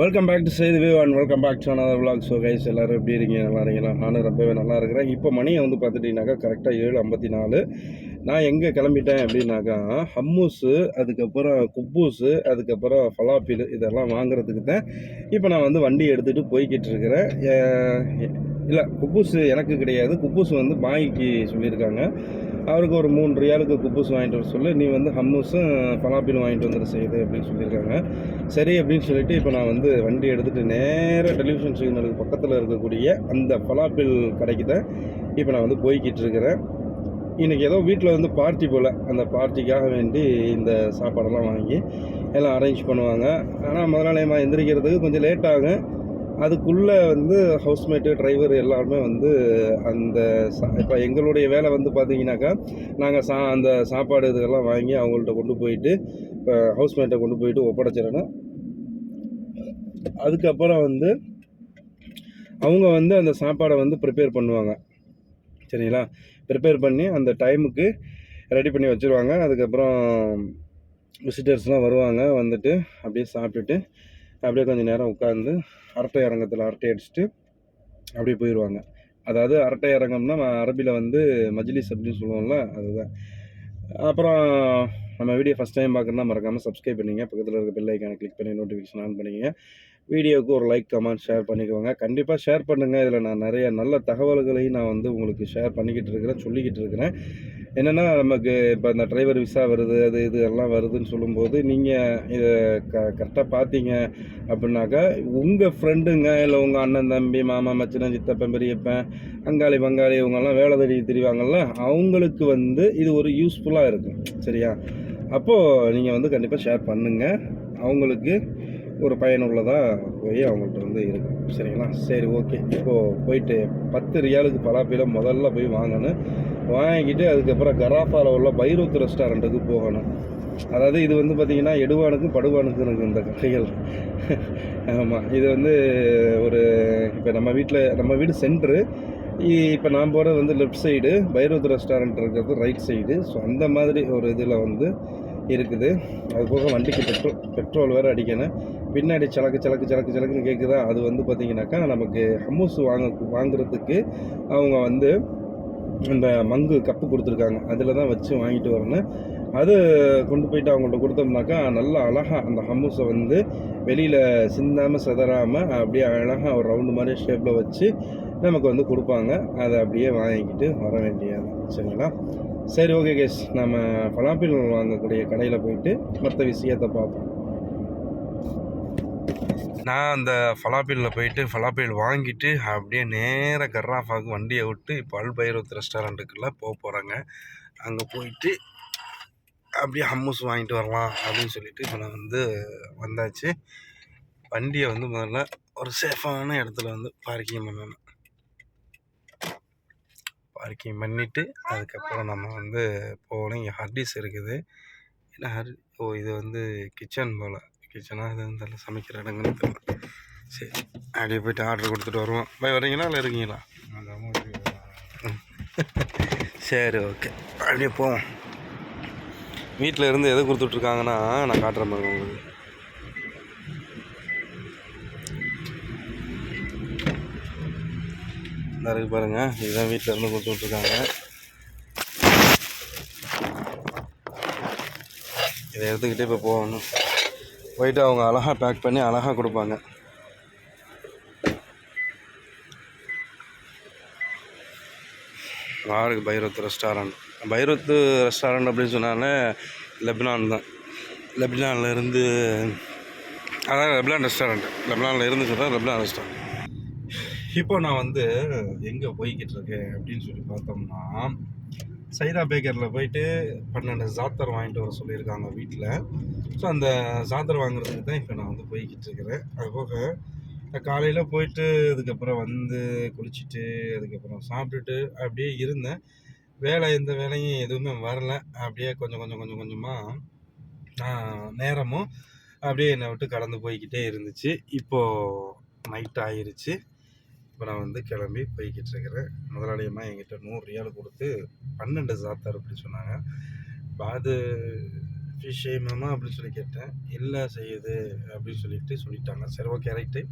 Welcome back to செய்தி view and welcome back to another vlog so guys எல்லோரும் எப்படி இருக்கீங்க? நல்லா இருக்கீங்களா? நானும் ரொம்பவே நல்லா இருக்கிறேன். இப்போ மணியை வந்து பார்த்துட்டிங்கனாக்கா கரெக்டாக ஏழு ஐம்பத்தி நாலு. நான் எங்கே கிளம்பிட்டேன் அப்படின்னாக்கா ஹம்மூஸு அதுக்கப்புறம் குப்பூஸு அதுக்கப்புறம் ஃபலாப்பில் இதெல்லாம் வாங்குறதுக்கு தான் இப்போ நான் வந்து வண்டி எடுத்துகிட்டு போய்கிட்டு இருக்கிறேன். இல்லை குப்பூஸ் எனக்கு கிடையாது. குப்பூஸ் வந்து பாய்க்கு சொல்லியிருக்காங்க. அவருக்கு ஒரு மூணு ரியாலுக்கு குப்பூஸ் வாங்கிட்டு வர சொல்லி. நீ வந்து ஹம்மூஸும் பலாப்பிலும் வாங்கிட்டு வந்துட செய்யுது அப்படின்னு சொல்லியிருக்காங்க. சரி அப்படின்னு சொல்லிட்டு இப்போ நான் வந்து வண்டி எடுத்துகிட்டு நேராக டெலிவிஷன் சிக்னலுக்கு பக்கத்தில் இருக்கக்கூடிய அந்த பலாப்பில் கடைக்கு தான் இப்போ நான் வந்து போய்கிட்டு இருக்கிறேன். இன்றைக்கி ஏதோ வீட்டில் வந்து பார்ட்டி போல். அந்த பார்ட்டிக்காக வேண்டி இந்த சாப்பாடெல்லாம் வாங்கி எல்லாம் அரேஞ்ச் பண்ணுவாங்க. ஆனால் முதலாளியமாக எந்திரிக்கிறதுக்கு கொஞ்சம் லேட் ஆகும். அதுக்குள்ளே வந்து ஹவுஸ்மேட்டு டிரைவர் எல்லாருமே வந்து அந்த சா இப்போ எங்களுடைய வேலை வந்து பார்த்தீங்கன்னாக்கா நாங்கள் சா அந்த சாப்பாடு இதுக்கெல்லாம் வாங்கி அவங்கள்ட்ட கொண்டு போயிட்டு ஹவுஸ்மேட்டை கொண்டு போயிட்டு ஒப்படைச்சிடணும். அதுக்கப்புறம் வந்து அவங்க வந்து அந்த சாப்பாடை வந்து ப்ரிப்பேர் பண்ணுவாங்க. சரிங்களா? ப்ரிப்பேர் பண்ணி அந்த டைமுக்கு ரெடி பண்ணி வச்சுருவாங்க. அதுக்கப்புறம் விசிட்டர்ஸ்லாம் வருவாங்க. வந்துட்டு அப்படியே சாப்பிட்டுட்டு அப்படியே கொஞ்சம் நேரம் உட்காந்து அரட்டை அரங்கத்தில் அரட்டை அடிச்சுட்டு அப்படியே போயிடுவாங்க அதாவது அரட்டை அரங்கம்னா அரபியில் வந்து மஜ்லிஸ் அப்படின்னு சொல்லுவோம்ல அதுதான். அப்புறம் நம்ம வீடியோ ஃபஸ்ட் டைம் பார்க்கணுன்னா மறக்காமல் சப்ஸ்கிரைப் பண்ணிங்க. பக்கத்தில் இருக்க பெல் ஐக்கானை கிளிக் பண்ணி நோட்டிஃபிகேஷன் ஆன் பண்ணிங்க. வீடியோவுக்கு ஒரு லைக் கமெண்ட் ஷேர் பண்ணிக்கோங்க. கண்டிப்பாக ஷேர் பண்ணுங்கள் இதில் நான் நிறைய நல்ல தகவல்களையும் நான் வந்து உங்களுக்கு ஷேர் பண்ணிக்கிட்டு இருக்கிறேன் சொல்லிக்கிட்டு இருக்கிறேன். என்னென்னா நமக்கு இப்போ இந்த டிரைவர் விசா வருது அது இது எல்லாம் வருதுன்னு சொல்லும்போது நீங்கள் இதை க கரெக்டாக பார்த்தீங்க அப்படின்னாக்கா உங்கள் ஃப்ரெண்டுங்க இல்லை உங்கள் அண்ணன் தம்பி மாமா மச்சினன் சித்தப்பன் பெரியப்பன் அங்காளி பங்காளி இவங்கெல்லாம் வேலை தேடி தெரிவாங்கள்ல அவங்களுக்கு வந்து இது ஒரு யூஸ்ஃபுல்லாக இருக்கும். சரியா? அப்போது நீங்கள் வந்து கண்டிப்பாக ஷேர் பண்ணுங்கள் அவங்களுக்கு ஒரு பயனுள்ளதாக போய் அவங்கள்ட்ட வந்து இருக்கும் சரிங்களா? சரி ஓகே. இப்போது போயிட்டு பத்து ரியாலுக்கு பலாப்பீலம் முதல்ல போய் வாங்கணும். வாங்கிட்டு அதுக்கப்புறம் கராஃபாவில் உள்ள பைரூத் ரெஸ்டாரண்ட்டுக்கு போகணும். அதாவது இது வந்து பார்த்திங்கன்னா எடுவானுக்கும் படுவானுக்கும் இருக்குது இந்த கதைகள் ஆமாம் இது வந்து ஒரு இப்போ நம்ம வீட்டில் நம்ம வீடு சென்ட்ரு இப்போ நான் போகிறது வந்து லெஃப்ட் சைடு பைரூத் ரெஸ்டாரண்ட் இருக்கிறது ரைட் சைடு ஸோ அந்த மாதிரி ஒரு இதில் வந்து இருக்குது. அது போக வண்டிக்கு பெட்ரோல் பெட்ரோல் வேறு அடிக்கணும். பின்னாடி சலக்கு சலக்கு சலக்கு சலக்குன்னு கேட்குதா அது வந்து பார்த்திங்கனாக்கா நமக்கு ஹம்மூஸ் வாங்க வாங்குறதுக்கு அவங்க வந்து இந்த மங்கு கப்பு கொடுத்துருக்காங்க. அதில் தான் வச்சு வாங்கிட்டு வரணும். அது கொண்டு போயிட்டு அவங்கள்ட்ட கொடுத்தோம்னாக்கா நல்லா அழகாக அந்த ஹம்மூஸை வந்து வெளியில் சிந்தாமல் சிதறாமல் அப்படியே அழகாக ஒரு ரவுண்டு மாதிரி ஷேப்பில் வச்சு நமக்கு வந்து கொடுப்பாங்க. அதை அப்படியே வாங்கிக்கிட்டு வர வேண்டியது. சரிங்களா? சரி ஓகே கேஸ் நம்ம பலாப்பில் வாங்கக்கூடிய கடையில் போயிட்டு மற்ற விஷயத்தை பார்ப்போம். நான் அந்த ஃபலாப்பிலில் போயிட்டு ஃபலாப்பில் வாங்கிட்டு அப்படியே நேராக கர்ராஃபாவுக்கு வண்டியை விட்டு இப்போ அல்பைரத் ரெஸ்டாரண்ட்டுக்குள்ளே போக போகிறாங்க அங்கே போயிட்டு அப்படியே ஹம்மூஸ் வாங்கிட்டு வரலாம் அப்படின்னு சொல்லிட்டு இப்போ நான் வந்து வந்தாச்சு. வண்டியை வந்து முதல்ல ஒரு சேஃபான இடத்துல வந்து பார்க்கிங் பண்ணணும். பார்க்கிங் பண்ணிவிட்டு அதுக்கப்புறம் நம்ம வந்து போகணும். இங்கே ஹர்டிஸ் இருக்குது. ஏன்னா ஹர் ஓ இது வந்து கிச்சன் போல். கிச்சனாக இது வந்து சமைக்கிற இடங்கன்னு தெரியல. சரி அப்படியே போயிட்டு ஆர்டர் கொடுத்துட்டு வருவோம். போய் வரீங்களா இல்லை இருக்கீங்களா? சரி ஓகே. அப்படியே போவோம். வீட்டில் இருந்து எதை கொடுத்துட்ருக்காங்கன்னா நான் காட்டுறேன் பாருங்க உங்களுக்கு. இந்த இருக்குது பாருங்கள் இதுதான் வீட்டில் இருந்து கொடுத்து விட்ருக்காங்க இதை எடுத்துக்கிட்டே இப்போ போகணும். போயிட்டு அவங்க அழகாக பேக் பண்ணி அழகாக கொடுப்பாங்க. ஆருக்கு பைரத் ரெஸ்டாரண்ட் பைரத்து ரெஸ்டாரண்ட் அப்படின்னு சொன்னாலே லெப்னான் தான். லெப்னானில் இருந்து அதான் லெப்னான் ரெஸ்டாரண்ட் லெப்னானில் இருந்து சொன்னால் லெபனான் ரெஸ்டாரண்ட் இப்போ நான் வந்து எங்கே போய்கிட்டு இருக்கேன் அப்படின்னு சொல்லி பார்த்தோம்னா சைதா பேக்கரில் போயிட்டு பன்னெண்டு ஜாத்தர் வாங்கிட்டு வர சொல்லியிருக்காங்க வீட்டில் ஸோ அந்த ஜாத்தர் வாங்குறதுக்கு தான் இப்போ நான் வந்து போய்கிட்டு இருக்கிறேன் அது போக காலையில் போயிட்டு அதுக்கப்புறம் வந்து குளிச்சுட்டு அதுக்கப்புறம் சாப்பிட்டுட்டு அப்படியே இருந்தேன். வேலை எந்த வேலையும் எதுவுமே வரல. அப்படியே கொஞ்சம் கொஞ்சம் கொஞ்சம் கொஞ்சமாக நேரமும் அப்படியே என்னை விட்டு கடந்து போய்கிட்டே இருந்துச்சு. இப்போது நைட் ஆயிருச்சு. இப்போ நான் வந்து கிளம்பி போய்கிட்டு இருக்கிறேன் முதலாளியம்மா என்கிட்ட நூறு ரியால் கொடுத்து பன்னெண்டு சாத்தார் அப்படி சொன்னாங்க. இப்போ அது ஃபிஷ் அப்படின்னு சொல்லி கேட்டேன். இல்லை செய்யுது அப்படின்னு சொல்லிட்டு சொல்லிட்டாங்க. சரி ஓகே ரைட்டு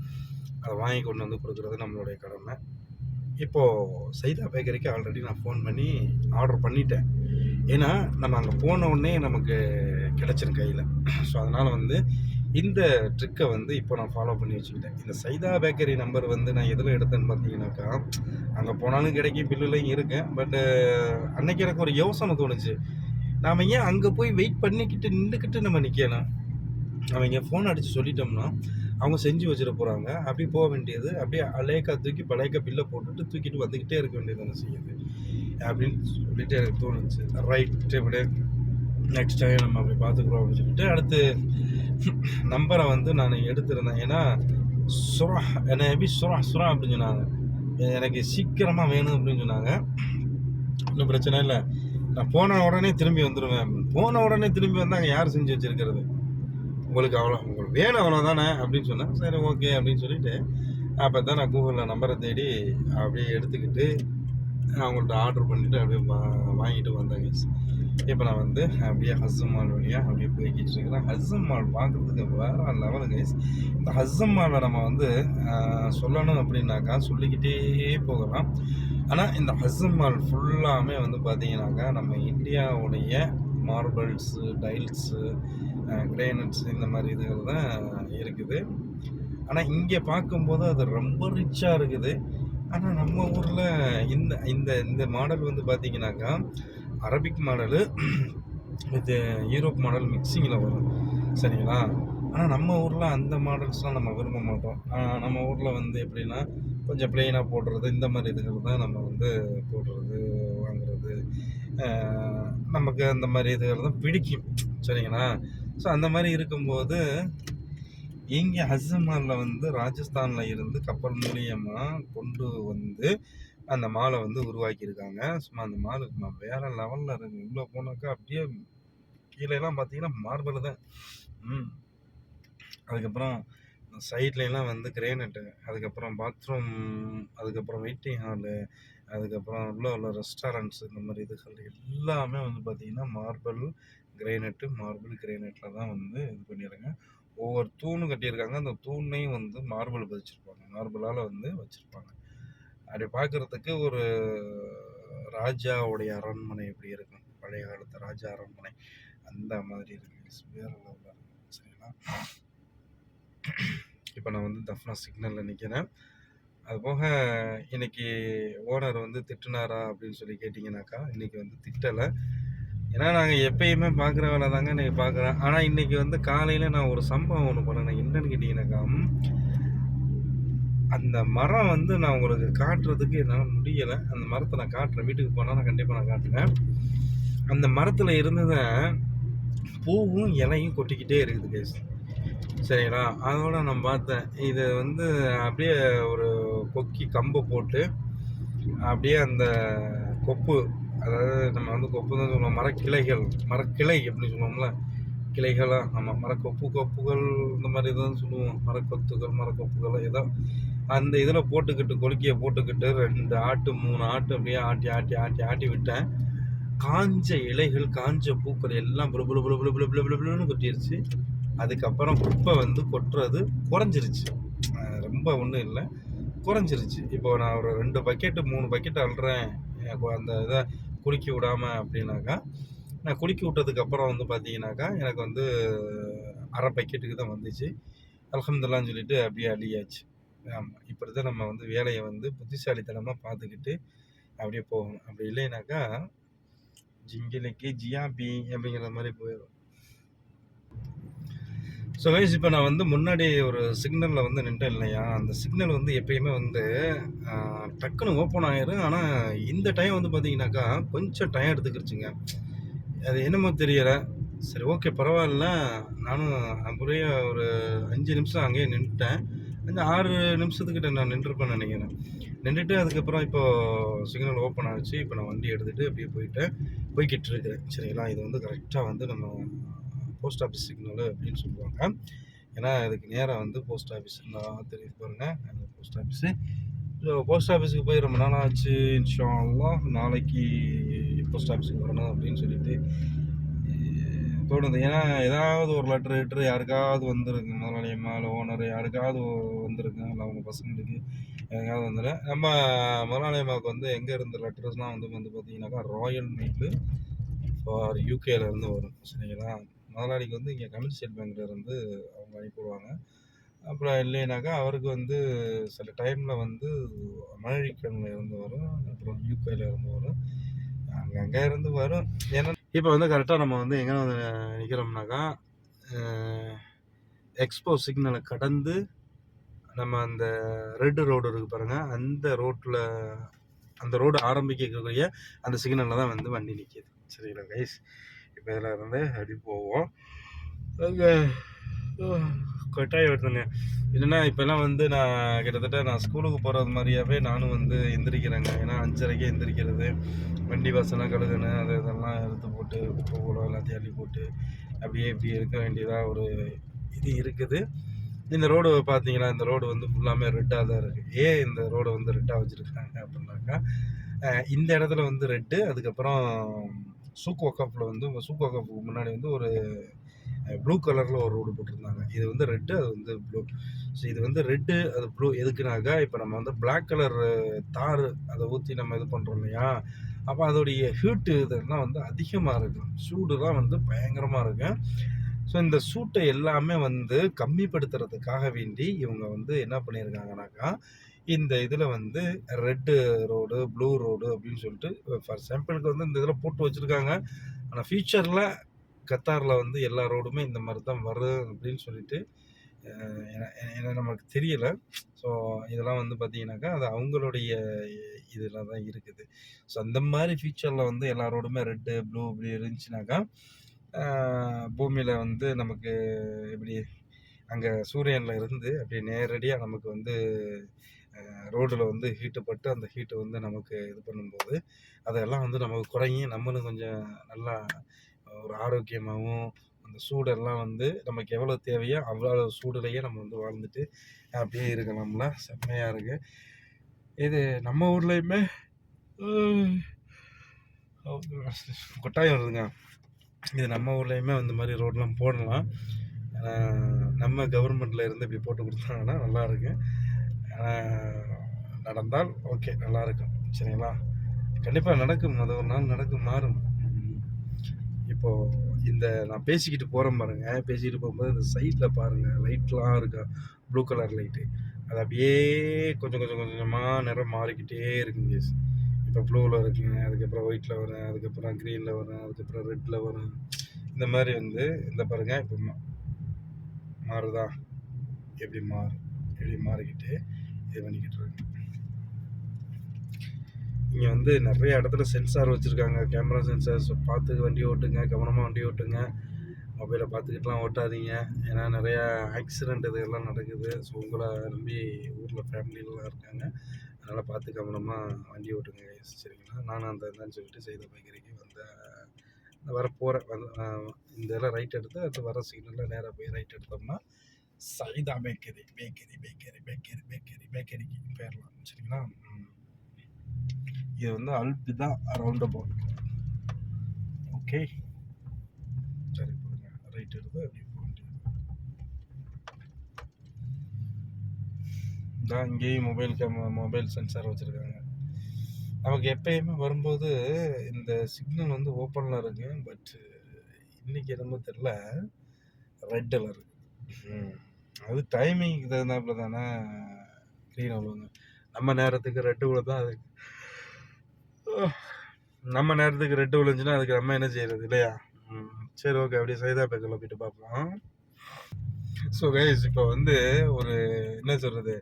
அதை வாங்கி கொண்டு வந்து கொடுக்குறது நம்மளுடைய கடமை. இப்போது சைதா பேக்கரிக்கு ஆல்ரெடி நான் ஃபோன் பண்ணி ஆர்டர் பண்ணிட்டேன். ஏன்னா நம்ம அங்கே போன உடனே நமக்கு கிடச்சிரும் கையில். ஸோ அதனால் வந்து இந்த ட்ரிக்கை வந்து இப்போ நான் ஃபாலோ பண்ணி வச்சுக்கிட்டேன். இந்த சைதா பேக்கரி நம்பர் வந்து நான் எதில் எடுத்தேன்னு பார்த்தீங்கன்னாக்கா அங்கே போனாலும் கிடைக்கும் பில்லுலையும் இருக்கேன் பட்டு அன்னைக்கு எனக்கு ஒரு யோசனை தோணுச்சு. நாம் ஏன் அங்கே போய் வெயிட் பண்ணிக்கிட்டு நின்றுக்கிட்டு நம்ம நிற்கலாம் அவங்க ஃபோன் அடித்து சொல்லிட்டோம்னா அவங்க செஞ்சு வச்சிட போகிறாங்க அப்படி போக வேண்டியது. அப்படியே அலேக்கா தூக்கி பழையக்கா பில்லை போட்டுட்டு தூக்கிட்டு வந்துக்கிட்டே இருக்க வேண்டியது என்ன செய்யுது. அப்படின்னு சொல்லிட்டு எனக்கு தோணுச்சு. ரைட் இப்படி நெக்ஸ்ட் டைம் நம்ம அப்படி பார்த்துக்குறோம் அப்படின்னு சொல்லிட்டு அடுத்து நம்பரை வந்து நான் எடுத்திருந்தேன். ஏன்னா சுரா என்னை எப்படி சுரா சுரா அப்படின்னு சொன்னாங்க. எனக்கு சீக்கிரமாக வேணும் அப்படின்னு சொன்னாங்க. ஒன்றும் பிரச்சனை இல்லை. நான் போன உடனே திரும்பி வந்துடுவேன் போன உடனே திரும்பி வந்தாங்க யார் செஞ்சு வச்சிருக்கிறது? உங்களுக்கு அவ்வளோ உங்களுக்கு வேணும் அவ்வளோதானே அப்படின்னு சொன்னேன். சரி ஓகே அப்படின்னு சொல்லிட்டு அப்போ தான் நான் கூகுளில் நம்பரை தேடி அப்படியே எடுத்துக்கிட்டு அவங்கள்ட்ட ஆர்டர் பண்ணிவிட்டு அப்படியே வாங்கிட்டு வந்தேங்க இப்போ நான் வந்து அப்படியே ஹஸ்ஸம் மால் வழியாக அப்படியே போய்கிட்டு இருக்கிறேன். ஹஸ்ஸம் மால் பார்க்குறதுக்கு வேறு லெவலு கைஸ் இந்த ஹஸ்ஸம் நம்ம வந்து சொல்லணும் அப்படின்னாக்கா சொல்லிக்கிட்டே போகலாம். ஆனால் இந்த ஹஸ்ஸம் மால் ஃபுல்லாமே வந்து பார்த்தீங்கன்னாக்கா நம்ம இந்தியாவுடைய மார்பிள்ஸு டைல்ஸு கிரேனட்ஸ் இந்த மாதிரி இதுகள் தான் இருக்குது. ஆனால் இங்கே பார்க்கும்போது அது ரொம்ப ரிச்சாக இருக்குது. ஆனால் நம்ம ஊரில் இந்த இந்த இந்த மாடல் வந்து பார்த்தீங்கன்னாக்கா அரபிக் மாடலு இது யூரோப் மாடல் மிக்சிங்கில் வரும். சரிங்களா? ஆனால் நம்ம ஊரில் அந்த மாடல்ஸ்லாம் நம்ம விரும்ப மாட்டோம். நம்ம ஊரில் வந்து எப்படின்னா கொஞ்சம் ப்ளெயினாக போடுறது இந்த மாதிரி இதுகள் தான் நம்ம வந்து போடுறது வாங்குறது. நமக்கு அந்த மாதிரி இதுகள் தான் பிடிக்கும். சரிங்களா? ஸோ அந்த மாதிரி இருக்கும்போது இங்கே அசமாரில் வந்து ராஜஸ்தானில் இருந்து கப்பல் மூலியமாக கொண்டு வந்து அந்த மாலை வந்து உருவாக்கியிருக்காங்க. சும்மா அந்த மாலு வேற லெவலில் இருக்கு உள்ளே போனாக்கா அப்படியே கீழேலாம் பார்த்தீங்கன்னா மார்பிள் தான். ம். அதுக்கப்புறம் சைட்லலாம் வந்து கிரேனட்டு அதுக்கப்புறம் பாத்ரூம் அதுக்கப்புறம் வெயிட்டிங் ஹாலு அதுக்கப்புறம் உள்ள உள்ள ரெஸ்டாரண்ட்ஸ் இந்த மாதிரி இதுகள் எல்லாமே வந்து பார்த்திங்கன்னா மார்பிள் கிரேனட்டு மார்பிள் கிரேனட்டில் தான் வந்து இது பண்ணிடுறாங்க ஒவ்வொரு தூணும் கட்டியிருக்காங்க. அந்த தூணையும் வந்து மார்பிள் பதிச்சிருப்பாங்க. மார்பிளால் வந்து வச்சுருப்பாங்க. அப்படி பார்க்குறதுக்கு ஒரு ராஜாவுடைய அரண்மனை எப்படி இருக்கும் பழைய காலத்து ராஜா அரண்மனை. அந்த மாதிரி இருக்கு. வேறு லெவலில் சரிங்களா? இப்போ நான் வந்து தஃப்னா சிக்னலில் நிற்கிறேன் அது போக இன்னைக்கு ஓனர் வந்து திட்டுனாரா அப்படின்னு சொல்லி கேட்டிங்கனாக்கா இன்னைக்கு வந்து திட்டலை. ஏன்னா நாங்கள் எப்பயுமே பார்க்குற வேலை தாங்க இன்னைக்கு பார்க்குறேன் ஆனால் இன்னைக்கு வந்து காலையில் நான் ஒரு சம்பவம் ஒன்று பண்ணேன். என்னன்னு கேட்டிங்கனாக்கா அந்த மரம் வந்து நான் உங்களுக்கு காட்டுறதுக்கு என்னால் முடியலை. அந்த மரத்தை நான் காட்டுறேன். வீட்டுக்கு போனால் நான் கண்டிப்பாக நான் காட்டுறேன். அந்த மரத்தில் இருந்ததை பூவும் இலையும் கொட்டிக்கிட்டே இருக்குது கேஸ் சரிங்களா? அதோட நான் பார்த்தேன். இது வந்து அப்படியே ஒரு கொக்கி கம்பை போட்டு அப்படியே அந்த கொப்பு அதாவது நம்ம வந்து கொப்பு தான் சொல்லுவோம். மரக்கிளைகள் மரக்கிளை அப்படின்னு சொல்லுவோம்ல. கிளைகளாக ஆமாம் மரக்கொப்பு கொப்புகள் இந்த மாதிரி தான் சொல்லுவோம். மரக்கொத்துகள் மரக்கொப்புகள் ஏதோ அந்த இதில் போட்டுக்கிட்டு கொலுக்கியை போட்டுக்கிட்டு ரெண்டு ஆட்டு மூணு ஆட்டு அப்படியே ஆட்டி ஆட்டி ஆட்டி ஆட்டி விட்டேன். காஞ்ச இலைகள் காஞ்ச பூக்கள் எல்லாம் புளு புளு புளு புளு புளு கொட்டிருச்சு. அதுக்கப்புறம் குப்பை வந்து கொட்டுறது குறைஞ்சிருச்சு. ரொம்ப ஒன்றும் இல்லை. குறைஞ்சிருச்சு. இப்போ நான் ஒரு ரெண்டு பக்கெட்டு மூணு பக்கெட் அள்ளுறேன். அந்த இதை குலுக்கி விடாமல் அப்படின்னாக்கா நான் குலுக்கி விட்டதுக்கப்புறம் வந்து பார்த்தீங்கன்னாக்கா எனக்கு வந்து அரை பக்கெட்டுக்கு தான் வந்துச்சு. அல்ஹம்துலில்லாஹ்னு சொல்லிட்டு அப்படியே அழியாச்சு ஆமாம் இப்படி தான் நம்ம வந்து வேலையை வந்து புத்திசாலித்தனமாக பார்த்துக்கிட்டு அப்படியே போகணும். அப்படி இல்லைனாக்கா ஜிங்கிலிக்கு ஜியாபி அப்படிங்கிற மாதிரி போயிடும். ஸோ கைஸ் இப்போ நான் வந்து முன்னாடி ஒரு சிக்னலில் வந்து நின்றேன் இல்லையா? அந்த சிக்னல் வந்து எப்பயுமே வந்து டக்குன்னு ஓப்பன் ஆகிரும் ஆனால் இந்த டைம் வந்து பார்த்தீங்கன்னாக்கா கொஞ்சம் டைம் எடுத்துக்கிடுச்சுங்க அது என்னமோ தெரியலை. சரி ஓகே பரவாயில்ல. நானும் அப்படியே ஒரு அஞ்சு நிமிஷம் அங்கேயே நின்றுட்டேன் இந்த ஆறு நிமிஷத்துக்கிட்ட நான் நின்றுருப்பேன் நினைக்கிறேன். நின்றுட்டு அதுக்கப்புறம் இப்போது சிக்னல் ஓப்பன் ஆச்சு. இப்போ நான் வண்டி எடுத்துகிட்டு அப்படியே போயிட்டேன். போய்கிட்டு இருக்கிறேன். சரிங்களா? இது வந்து கரெக்டாக வந்து நம்ம போஸ்ட் ஆஃபீஸ் சிக்னல் அப்படின்னு சொல்லுவாங்க. ஏன்னா அதுக்கு நேராக வந்து போஸ்ட் ஆஃபீஸ் நான் தெரியுது பாருங்கள் அந்த போஸ்ட் ஆஃபீஸு ஸோ போஸ்ட் ஆஃபீஸுக்கு போய் ரொம்ப நாள் ஆச்சு இன்ஷா நாளைக்கு போஸ்ட் ஆஃபீஸுக்கு வரணும் அப்படின்னு சொல்லிட்டு தோணுது ஏன்னா ஏதாவது ஒரு லெட்ரு லெட்ரு யாருக்காவது வந்திருக்கு. முதலாளியம்மா இல்லை ஓனர் யாருக்காவது வந்திருக்கு. இல்லை அவங்க பசங்களுக்கு யாருக்காவது வந்துடும் நம்ம முதலாளியம்மாவுக்கு வந்து எங்கே இருந்த லெட்டர்ஸ்லாம் வந்து வந்து பார்த்தீங்கன்னாக்கா ராயல் மெயிலு ஃபார் யூகேலேருந்து வரும். சரிங்களா? முதலாளிக்கு வந்து இங்கே கமர்ஷியல் ஸ்டேட் பேங்க்ல இருந்து அவங்க அனுப்பிடுவாங்க அப்புறம் இல்லைனாக்கா அவருக்கு வந்து சில டைமில் வந்து அமெரிக்கன்ல இருந்து வரும். அப்புறம் யூகேல இருந்து வரும். அங்கங்கே இருந்து வரும். ஏன்னா இப்போ வந்து கரெக்டாக நம்ம வந்து எங்கே வந்து நிற்கிறோம்னாக்கா எக்ஸ்போ சிக்னலை கடந்து நம்ம அந்த ரெட் ரோடு இருக்கு பாருங்கள் அந்த ரோட்டில் அந்த ரோடு ஆரம்பிக்கக்கூடிய அந்த சிக்னலில் தான் வந்து வண்டி நிற்கிது சரிங்களா கைஸ் இப்போ இதில் இருந்து அப்படி போவோம். அங்கே கொட்டாய் வருதுங்க இல்லைன்னா இப்போல்லாம் வந்து நான் கிட்டத்தட்ட நான் ஸ்கூலுக்கு போகிறது மாதிரியாவே நானும் வந்து எந்திரிக்கிறேங்க. ஏன்னா அஞ்சரைக்கே எந்திரிக்கிறது. வண்டி வாசலாம் கழுகுனேன் அது இதெல்லாம் எடுத்து போட்டு உப்பு கூடம் எல்லாத்தையும் அள்ளி போட்டு அப்படியே இப்படி இருக்க வேண்டியதாக ஒரு இது இருக்குது. இந்த ரோடு பார்த்தீங்கன்னா இந்த ரோடு வந்து ஃபுல்லாமே ரெட்டாக தான் இருக்குது ஏன் இந்த ரோடை வந்து ரெட்டாக வச்சுருக்காங்க அப்படின்னாக்கா இந்த இடத்துல வந்து ரெட்டு அதுக்கப்புறம் சூக் ஒக்கப்பில் வந்து சூக் ஒக்கப்புக்கு முன்னாடி வந்து ஒரு ப்ளூ கலரில் ஒரு ரோடு போட்டிருந்தாங்க. இது வந்து ரெட்டு அது வந்து ப்ளூ ஸோ இது வந்து ரெட்டு அது ப்ளூ எதுக்குனாக்கா இப்போ நம்ம வந்து பிளாக் கலர் தார் அதை ஊற்றி நம்ம இது பண்ணுறோம் இல்லையா? அப்போ அதோடைய ஹீட்டு இதெல்லாம் வந்து அதிகமாக இருக்கும். சூடுலாம் வந்து பயங்கரமாக இருக்கும். ஸோ இந்த சூட்டை எல்லாமே வந்து கம்மிப்படுத்துறதுக்காக வேண்டி இவங்க வந்து என்ன பண்ணியிருக்காங்கனாக்கா இந்த இதில் வந்து ரெட்டு ரோடு ப்ளூ ரோடு அப்படின்னு சொல்லிட்டு ஃபார் சாம்பிளுக்கு வந்து இந்த இதில் போட்டு வச்சுருக்காங்க. ஆனால் ஃபியூச்சரில் கத்தாரில் வந்து எல்லா ரோடுமே இந்த மாதிரி தான் வரும் அப்படின்னு சொல்லிட்டு ஏன்னா என- நமக்கு தெரியலை. ஸோ இதெல்லாம் வந்து பார்த்தீங்கன்னாக்கா அது அவங்களுடைய இதில் தான் இருக்குது. ஸோ அந்த மாதிரி ஃபியூச்சரில் வந்து எல்லா ரோடுமே ரெட்டு ப்ளூ இப்படி இருந்துச்சுனாக்கா பூமியில் வந்து நமக்கு இப்படி அங்கே சூரியனில் இருந்து அப்படியே நேரடியாக நமக்கு வந்து ரோடில் வந்து ஹீட்டு பட்டு அந்த ஹீட்டு வந்து நமக்கு இது பண்ணும்போது அதெல்லாம் வந்து நமக்கு குறையும். நம்மளும் கொஞ்சம் நல்லா ஒரு ஆரோக்கியமாகவும் அந்த சூடெல்லாம் வந்து நமக்கு எவ்வளோ தேவையோ அவ்வளோ சூடுலேயே நம்ம வந்து வாழ்ந்துட்டு அப்படியே இருக்கலாம்ல. செம்மையாக இருக்குது இது நம்ம ஊர்லேயுமே கொட்டாயம் வருதுங்க. இது நம்ம ஊர்லேயுமே அந்த மாதிரி ரோடெலாம் போடலாம். நம்ம கவர்மெண்ட்டில் இருந்து இப்படி போட்டு கொடுத்தாங்கன்னா நல்லா நடந்தால் ஓகே நல்லாயிருக்கும் சரிங்களா? கண்டிப்பாக நடக்கும். அது ஒரு நாள் நடக்கும் மாறும். இப்போ இந்த நான் பேசிக்கிட்டு போகிறேன் பாருங்க. பேசிக்கிட்டு போகும்போது இந்த சைடில் பாருங்க லைட்லாம் இருக்கா? ப்ளூ கலர் லைட்டு அது அப்படியே கொஞ்சம் கொஞ்சம் கொஞ்சமாக நிறம் மாறிக்கிட்டே இருக்குங்க இப்போ ப்ளூவில் இருக்குங்க அதுக்கப்புறம் ஒயிட்டில் வரும் அதுக்கப்புறம் க்ரீனில் வரும் அதுக்கப்புறம் ரெட்டில் வரும் இந்த மாதிரி வந்து இந்த பாருங்க இப்போ மா- மாறுதா? எப்படி மாறும் எப்படி மாறிக்கிட்டு இது பண்ணிக்கிட்டு இருக்கேன் இங்கே வந்து நிறைய இடத்துல சென்சார் வச்சுருக்காங்க. கேமரா சென்சார்ஸ் பார்த்து வண்டி ஓட்டுங்க கவனமாக வண்டி ஓட்டுங்க. மொபைலை பார்த்துக்கிட்டுலாம் ஓட்டாதீங்க. ஏன்னா நிறையா ஆக்சிடெண்ட் இதெல்லாம் நடக்குது. ஸோ உங்களை நம்பி ஊரில் ஃபேமிலியிலலாம் இருக்காங்க. அதனால் பார்த்து கவனமாக வண்டி ஓட்டுங்க சரிங்களா? நானும் அந்த இதான்னு சொல்லிட்டு செய்த பைக்கறிக்கு வந்த வர போகிறேன் இந்த இதெல்லாம் ரைட் எடுத்து அடுத்து வர சிக்னலில் நேராக போய் ரைட் எடுத்தோம்னா Saida bakery bakery bakery bakery bakery பேக்கரிக்கு போயிடலாம் சரிங்களா? ம். இது வந்து அல்பிதா ரவுண்ட் அபவுட் ஓகே சரி போடுங்க. ரைட் எடுத்து அப்படி தான் இங்கேயும் மொபைல் கேம் மொபைல் சென்சார் வச்சுருக்காங்க. நமக்கு எப்பயுமே வரும்போது இந்த சிக்னல் வந்து ஓப்பனில் இருக்கு பட் இன்னைக்கு என்னமோ தெரில ரெட்டில் இருக்கு. ம். அது டைமிங்க்கு தகுந்தாப்புல தானே க்ரீன் அவ்வளோங்க நம்ம நேரத்துக்கு ரெட்டு விழுந்தா அதுக்கு நம்ம நேரத்துக்கு ரெட்டு விழுந்துச்சுன்னா அதுக்கு நம்ம என்ன செய்யறது இல்லையா? ம். சரி ஓகே அப்படியே சைதா பேக்கில் போயிட்டு பார்ப்போம். ஸோ கைஸ் இப்போ வந்து ஒரு என்ன சொல்கிறது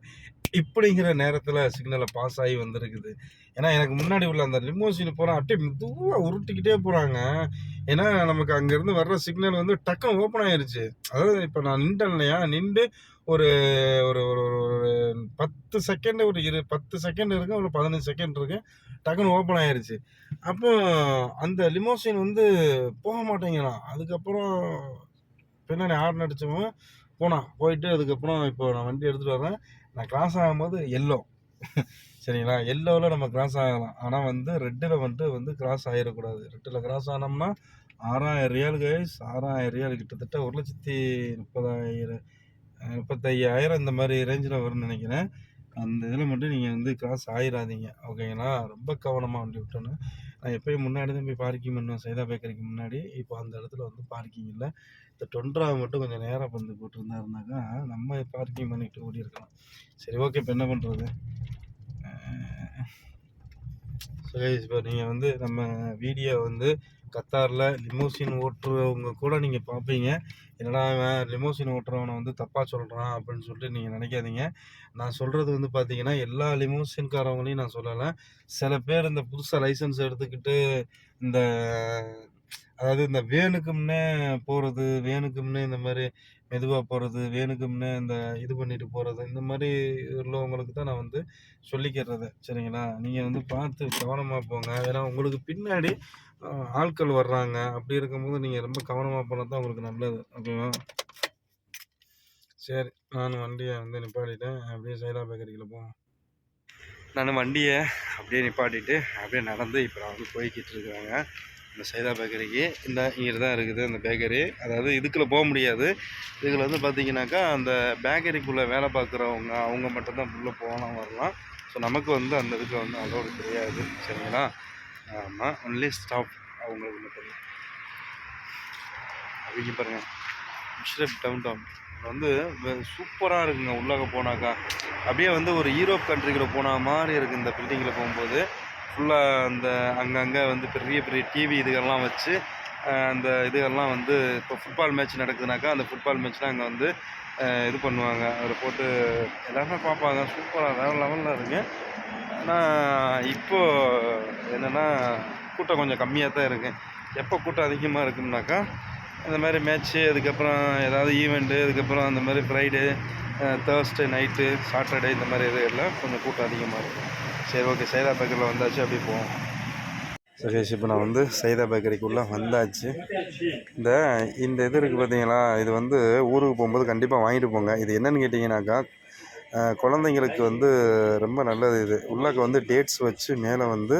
இப்படிங்கிற நேரத்தில் சிக்னலை பாஸ் ஆகி வந்திருக்குது. ஏன்னா எனக்கு முன்னாடி உள்ள அந்த லிமோசின் போகிறான் அப்படியே மெதுவாக உருட்டிக்கிட்டே போகிறாங்க ஏன்னா நமக்கு அங்கேருந்து வர்ற சிக்னல் வந்து டக்குன்னு ஓப்பன் ஆயிருச்சு. அதாவது இப்போ நான் நின்றேன் இல்லையா? நின்று ஒரு ஒரு ஒரு ஒரு ஒரு பத்து செகண்ட் ஒரு இரு பத்து செகண்ட் இருக்கு ஒரு பதினஞ்சு செகண்ட் இருக்கு. டக்குன்னு ஓப்பன் ஆயிடுச்சு அப்போ அந்த லிமோசின் வந்து போக மாட்டேங்கிறான். அதுக்கப்புறம் பின்னாடி ஆர்டர் அடிச்சவன் போனான். போயிட்டு அதுக்கப்புறம் இப்போ நான் வண்டி எடுத்துகிட்டு வரேன் நான் கிராஸ் ஆகும்போது எல்லோ சரிங்களா? எல்லோவில் நம்ம கிராஸ் ஆகலாம். ஆனால் வந்து ரெட்டில் வந்துட்டு வந்து கிராஸ் ஆகிடக்கூடாது ரெட்டில் கிராஸ் ஆனோம்னா ஆறாயிரம் ரியால் கைஸ் ஆறாயிரம் ரியால் கிட்டத்தட்ட ஒரு லட்சத்தி முப்பதாயிரம் முப்பத்தையாயிரம் இந்த மாதிரி ரேஞ்சில் வரும்னு நினைக்கிறேன். அந்த இதில் மட்டும் நீங்கள் வந்து கிராஸ் ஆயிடாதீங்க ஓகேங்களா ரொம்ப கவனமாக வண்டி விட்டோன்னு நான் எப்பயும் முன்னாடி தான் போய் பார்க்கிங் பண்ணுவேன். சைதா பேக்கரிக்கு முன்னாடி. இப்போ அந்த இடத்துல வந்து பார்க்கிங் இல்லை. இந்த டொன்ட்ராவை மட்டும் கொஞ்சம் நேராக வந்து போட்டிருந்தாருனாக்கா நம்ம பார்க்கிங் பண்ணிட்டு ஓடி இருக்கலாம். சரி ஓகே இப்போ என்ன பண்ணுறது சரி இப்போ நீங்கள் வந்து நம்ம வீடியோ வந்து கத்தாரில் லிமோசின் ஓட்டுறவங்க கூட நீங்கள் பார்ப்பீங்க என்னடா அவன் லிமோசின் ஓட்டுறவனை வந்து தப்பாக சொல்கிறான் அப்படின்னு சொல்லிட்டு நீங்கள் நினைக்காதீங்க. நான் சொல்கிறது வந்து பார்த்தீங்கன்னா எல்லா லிமோசின்காரவங்களையும் நான் சொல்லலை. சில பேர் இந்த புதுசாக லைசன்ஸ் எடுத்துக்கிட்டு இந்த அதாவது இந்த வேனுக்கும்னே போகிறது வேனுக்கும்னே இந்த மாதிரி மெதுவாக போகிறது வேணுக்கும்னே இந்த இது பண்ணிட்டு போகிறது இந்த மாதிரி உள்ளவங்களுக்கு தான் நான் வந்து சொல்லிக்கிறது. சரிங்களா? நீங்கள் வந்து பார்த்து கவனமாக போங்க. ஏன்னா உங்களுக்கு பின்னாடி ஆட்கள் வர்றாங்க. அப்படி இருக்கும்போது நீங்கள் ரொம்ப கவனமாக போனால் தான் உங்களுக்கு நல்லது. ஓகேவா? சரி. நான் வண்டியை வந்து நிப்பாட்டிட்டேன். அப்படியே சைலா பேக்கரிக்கில் போவோம். நான் வண்டியை அப்படியே நிப்பாட்டிட்டு அப்படியே நடந்து இப்போ நான் வந்து போய்கிட்டு இருக்கிறாங்க. இந்த சைதா பேக்கரிக்கு. இந்த இங்கே தான் இருக்குது அந்த பேக்கரி. அதாவது இதுக்குள்ளே போக முடியாது. இதில் வந்து பார்த்தீங்கன்னாக்கா அந்த பேக்கரிக்குள்ளே வேலை பார்க்குறவங்க அவங்க மட்டும்தான் உள்ளே போகலாம் வரலாம். ஸோ நமக்கு வந்து அந்த இதுக்கு வந்து அலோடு கிடையாது. சரிங்களா? ஆமாம் ஒன்லி ஸ்டாப் அவங்களுக்கு மட்டும் அவங்க பாருங்கள் முஷ்ரப் டவுன் டவுன் வந்து சூப்பராக இருக்குங்க உள்ளாக போனாக்கா. அப்படியே வந்து ஒரு யூரோப் கண்ட்ரிக்குள்ளே போன மாதிரி இருக்குது இந்த பில்டிங்கில் போகும்போது. ஃபுல்லாக அந்த அங்கங்கே வந்து பெரிய பெரிய டிவி இதுகள்லாம் வச்சு அந்த இதுகள்லாம் வந்து இப்போ ஃபுட்பால் மேட்ச் நடக்குதுனாக்கா அந்த ஃபுட்பால் மேட்ச்லாம் அங்கே வந்து இது பண்ணுவாங்க. அதில் போட்டு எல்லாருமே பார்ப்பாங்க. சூப்பராக வேறு லெவலில் இருக்குது ஆனால் இப்போது என்னென்னா கூட்டம் கொஞ்சம் கம்மியாக தான் இருக்குது எப்போ கூட்டம் அதிகமாக இருக்கும்னாக்கா இந்த மாதிரி மேட்ச்சு அதுக்கப்புறம் ஏதாவது ஈவெண்ட்டு அதுக்கப்புறம் அந்த மாதிரி ஃப்ரைடே தேர்ஸ்டே நைட்டு சாட்டர்டே இந்த மாதிரி இது எல்லாம் கொஞ்சம் கூட்டம் அதிகமாக இருக்கும் சரி ஓகே சைதா பேக்கரியில் வந்தாச்சு அப்படியே போவோம். சகேஷ் இப்போ நான் வந்து சைதா பேக்கரிக்குள்ளே வந்தாச்சு. இந்த இந்த இது இருக்குது பார்த்தீங்களா இது வந்து ஊருக்கு போகும்போது கண்டிப்பாக வாங்கிட்டு போங்க. இது என்னென்னு கேட்டிங்கனாக்கா குழந்தைங்களுக்கு வந்து ரொம்ப நல்லது இது. உள்ளாக்க வந்து டேட்ஸ் வச்சு மேலே வந்து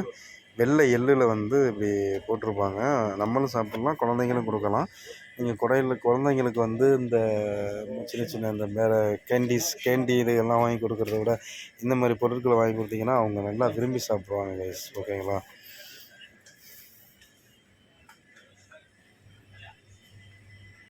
வெள்ளை எள்ளில் வந்து இப்படி போட்டிருப்பாங்க. நம்மளும் சாப்பிட்லாம் குழந்தைங்களும் கொடுக்கலாம். நீங்கள் குடையில் குழந்தைங்களுக்கு வந்து இந்த சின்ன சின்ன இந்த வேறு கேண்டீஸ் கேண்டி இதெல்லாம் வாங்கி கொடுக்குறத விட இந்த மாதிரி பொருட்களை வாங்கி கொடுத்தீங்கன்னா அவங்க நல்லா விரும்பி சாப்பிடுவாங்க கைஸ் ஓகேங்களா